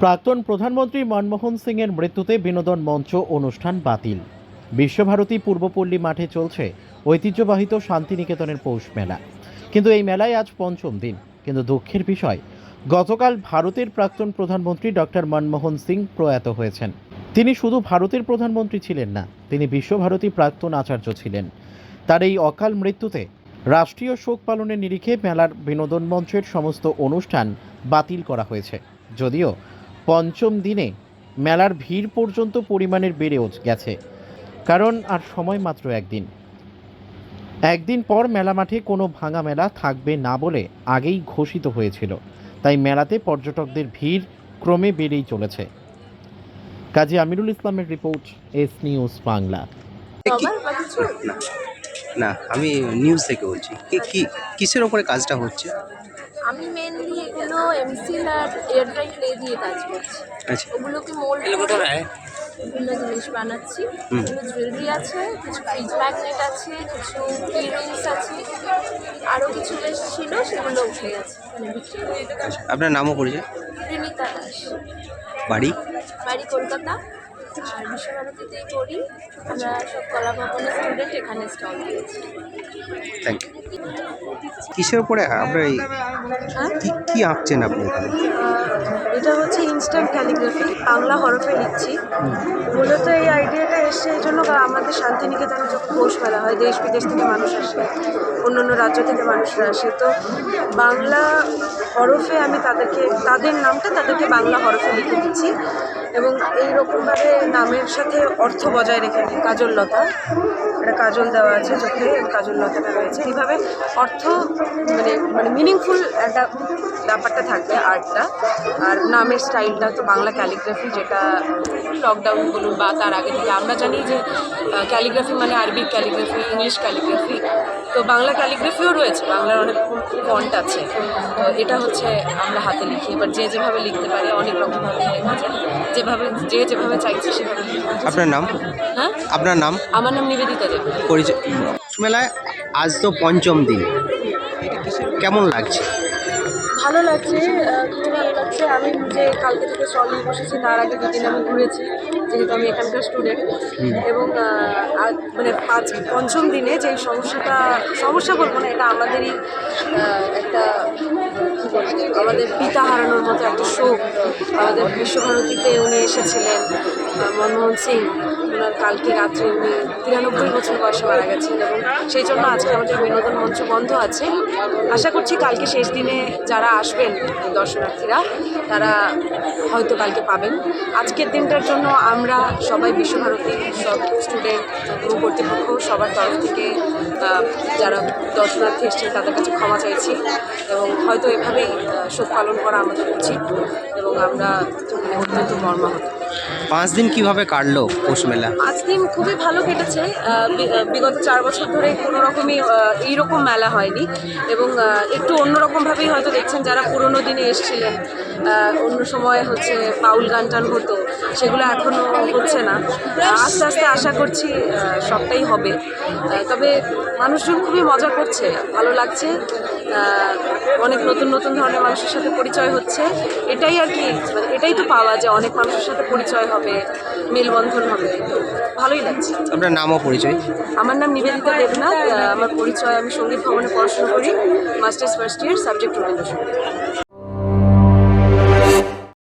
প্রাক্তন প্রধানমন্ত্রী মনমোহন সিংয়ের মৃত্যুতে বিনোদন মঞ্চ অনুষ্ঠান বাতিল। বিশ্বভারতী পূর্বপল্লী মাঠে চলছে ঐতিহ্যবাহিত শান্তিনিকেতনের পৌষ মেলা। কিন্তু এই মেলায় আজ পঞ্চম দিন। কিন্তু দুঃখের বিষয়, গতকাল ভারতের প্রাক্তন প্রধানমন্ত্রী ডক্টর মনমোহন সিং প্রয়াত হয়েছেন। তিনি শুধু ভারতের প্রধানমন্ত্রী ছিলেন না, তিনি বিশ্বভারতী প্রাক্তন আচার্য ছিলেন। তার এই অকাল মৃত্যুতে রাষ্ট্রীয় শোক পালনের নিরিখে মেলার বিনোদন মঞ্চের সমস্ত অনুষ্ঠান বাতিল করা হয়েছে। যদিও পঞ্চম দিনে মেলার ভিড় পর্যন্ত পরিমাণের বেড়ে গেছে। কারণ আর সময় মাত্র একদিন। একদিন পর মেলা মাঠে কোনো ভাঙা মেলা থাকবে না বলে আগেই ঘোষিত হয়েছিল। তাই মেলাতে পর্যটকদের ভিড় ক্রমে বেড়েই চলেছে। কাজী আমিরুল ইসলামের রিপোর্ট, এস নিউজ বাংলা। না, আমি নিউজ থেকে বলছি। কি, কিসের ওপরে কাজটা হচ্ছে? আমি মেনলি এগুলো এমসিল আর এয়ার ড্রাই ক্লে দিয়ে কাজ করছি। আচ্ছা। ওগুলোকে মোল্ড করে বিভিন্ন জিনিস বানাচ্ছি। এগুলো জুয়েলারি আছে কিছু ফ্রিজ ম্যাগনেট আছে কিছু ইয়ারিংস আছে আরও কিছু বেশ ছিল সেগুলো উঠে গেছে। মানে বিক্রি আপনার নামও পরিচয় রিমিতা দাস। বাড়ি? বাড়ি কলকাতা। আর বিশ্বভারতীতেই পড়ি আমরা সব কলা ভবনের স্টুডেন্ট এখানে স্টল দিয়েছি থ্যাংক ইউ কিসের ওপরে আপনার এই হ্যাঁ? কি কি আঁকছেন আপনি এখানে? এটা হচ্ছে ইনস্ট্যান্ট ক্যালিগ্রাফি বাংলা হরফে লিখছি। মূলত এই আইডিয়াটা এসছে এই জন্য আমাদের শান্তিনিকেতনে যখন পৌষ মেলা হয় দেশ বিদেশ থেকে মানুষ আসে অন্য অন্য রাজ্য থেকে মানুষরা আসে তো বাংলা হরফে আমি তাদেরকে তাদের নামটা তাদেরকে বাংলা হরফে লিখে দিচ্ছি। এবং এই রকমভাবে নামের সাথে অর্থ বজায় রেখে দিই কাজল লতা। একটা কাজল দেওয়া আছে চোখে কাজল লতাটা রয়েছে। এইভাবে অর্থ মানে মানে মিনিংফুল একটা ব্যাপারটা থাকবে আর্টটা। আর নামের স্টাইলটা তো বাংলা ক্যালিগ্রাফি যেটা লকডাউন বলুন বা তার আগে থেকে। আমরা জানি যে ক্যালিগ্রাফি মানে আরবিক ক্যালিগ্রাফি, ইংলিশ ক্যালিগ্রাফি। তো বাংলা ক্যালিগ্রাফিও রয়েছে। বাংলার অনেক ফন্ট আছে। তো এটা হচ্ছে আমরা হাতে লিখি। এবার যে যেভাবে লিখতে পারে, অনেক রকমভাবে লেখা যায় যেভাবে যে যেভাবে চাইছে সেভাবে। আপনার নাম? হ্যাঁ? আপনার নাম? আমার নাম নিবেদিতা দেব। পরিচয় মেলায় আজ তো পঞ্চম দিন। কেমন লাগছে? ভালো লাগছে। খুবই ভালো লাগছে। আমি যে কালকে থেকে স্টল নিয়ে বসেছি তার আগে দুদিন আমি ঘুরেছি যেহেতু আমি এখানকার স্টুডেন্ট এবং আজ মানে পাঁচ পঞ্চম দিনে যে সমস্যাটা সমস্যা বলব না এটা আমাদেরই একটা আমাদের পিতা হারানোর মতো একটা শোক আমাদের বিশ্বভারতীতে উনি এসেছিলেন মনমোহন সিং। ওনার কালকে রাত্রে উনি তিরানব্বই বছর বয়সে মারা গেছেন এবং সেই জন্য আজকে আমাদের বিনোদন মঞ্চ বন্ধ আছে। আশা করছি কালকে শেষ দিনে যারা আসবেন দর্শনার্থীরা তারা হয়তো কালকে পাবেন। আজকের দিনটার জন্য আমরা সবাই বিশ্বভারতী সব স্টুডেন্ট এবং কর্তৃপক্ষ সবার তরফ থেকে যারা দর্শনার্থী এসছেন তাদের কাছে ক্ষমা চাইছি। এবং হয়তো এভাবেই আহ, শোক পালন করা আমাদের উচিত এবং আমরা অত্যন্ত মর্মাহত পাঁচ দিন কীভাবে কাটলো পৌষ মেলা? পাঁচ দিন খুবই ভালো কেটেছে। বিগত চার বছর ধরে কোনো রকমই এইরকম মেলা হয়নি এবং একটু অন্যরকমভাবেই হয়তো দেখছেন যারা পুরনো দিনে এসেছিলেন। অন্য সময় হচ্ছে বাউল গান টান হতো সেগুলো এখনও হচ্ছে না। আস্তে আস্তে আশা করছি সবটাই হবে। তবে মানুষজন খুবই মজা করছে ভালো লাগছে। অনেক নতুন নতুন ধরনের মানুষের সাথে পরিচয় হচ্ছে। এটাই আর কি মানে এটাই তো পাওয়া যায় অনেক মানুষের সাথে পরিচয় হবে মেলবন্ধন হবে। ভালোই লাগছে। আপনার নামও পরিচয়? আমার নাম নিবেদিতা দেবনাথ আমার পরিচয় আমি সংগীত ভবনে পড়াশোনা করি masters first year subject Rabindrasangeet.